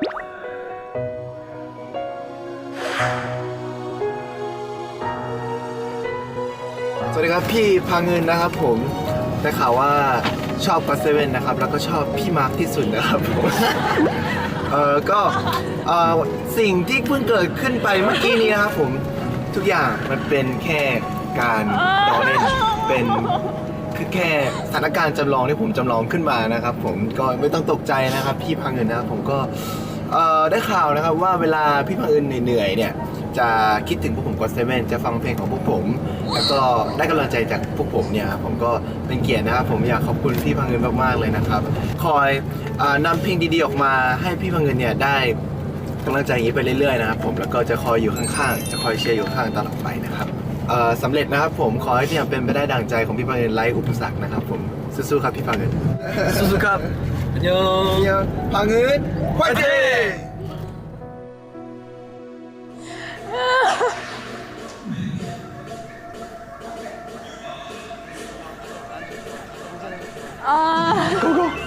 สวัสดีครับพี่พาเงินนะครับผมได้ข่าวว่าชอบก็เซเว่นนะครับ แล้วก็ชอบพี่มาร์คที่สุดนะครับผม เออก็เออสิ่งที่เพิ่งเกิดขึ้นไปเมื่อกี้นี้นะครับผมทุกอย่างมันเป็นแค่การล้อเล่นเป็นคือแค่สถานการณ์จำลองที่ผมจำลองขึ้นมานะครับ ผมก็ไม่ต้องตกใจนะครับ พี่พาเงินนะครับผมก็ ออได้ข่าวนะครับว่าเวลาพี่พังเอินเหนื่อยเนี่ย จะคิดถึงพวกผมก็เซเว่นจะฟังเพลงของพวกผม แล้วก็ได้กำลังใจจากพวกผมเนี่ยผมก็เป็นเกียรตินะครับผมอยากขอบคุณพี่พังเอินมากๆเลยนะครับ คอยอ่อนำเพลงดีๆออกมาให้พี่พังเอินเนี่ยได้กำลังใจอย่างนี้ไปเรื่อยๆนะครับผมแล้วก็จะคอยอยู่ข้างๆ จะคอยเชียร์อยู่ข้างตลอดไปนะครับเอ่สำเร็จนะครับผมขอให้พี่พังเป็นไปได้ดังใจของพี่พังเอินไลฟ์อุปสรรคนะครับผมสู้ๆครับพี่พังเอินสู้ๆครับ 안녕. 안녕. 방은 화이팅! 아. 고고.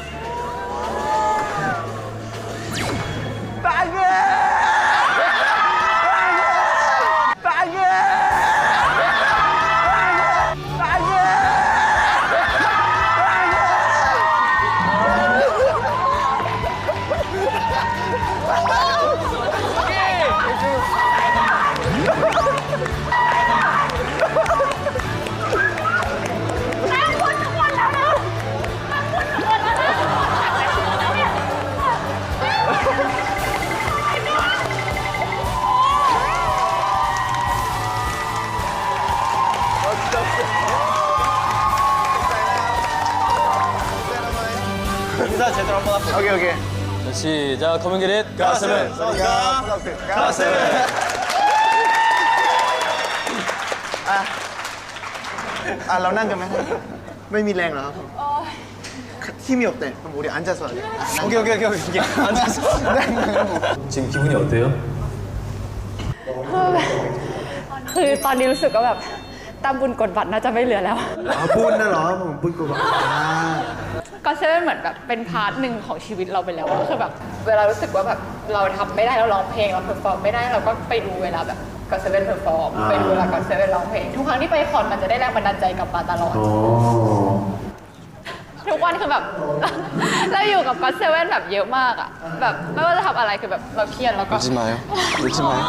인사 제대로 한번 합시다 오케이 오케이 자, 시작 커밍게릿 가슴은 가슴은 อ่ะเรานั่งกันไหมไม่มีแรงเหรอครับที่มีอกแต่ผม우리 앉아서 하자. 오케이 오케이 오케이 오케이 앉아서 지금 기분이 어때요? คือตอนนี้รู้สึกว่าแบบ ตามบุญกดบัตรน่าจะไม่เหลือแล้ว อ๋อปุ้นนะเหรอผมปุ้นกูบอกอ่า ก็เซเว่นเหมือนแบบเป็นพาร์ทหนึ่งของชีวิตเราไปแล้วอะคือแบบเวลารู้สึกว่าแบบเราทำไม่ได้เราร้องเพลงเราเพอร์ฟอร์มไม่ได้เราก็ไปดูเวลาแบบก็เซเว่นเพอร์ฟอร์มไปดูเวลาก็เซเว่นร้องเพลงทุกครั้งที่ไปคอนมันจะได้แรงบันดาลใจกลับมาตลอด ทุกวันคือแบบ เราอยู่กับก็เซเว่นแบบเยอะมากอะแบบไม่ว่าจะทำอะไรคือแบบเราเครียดแล้วก็ 울지 마요 울지 마요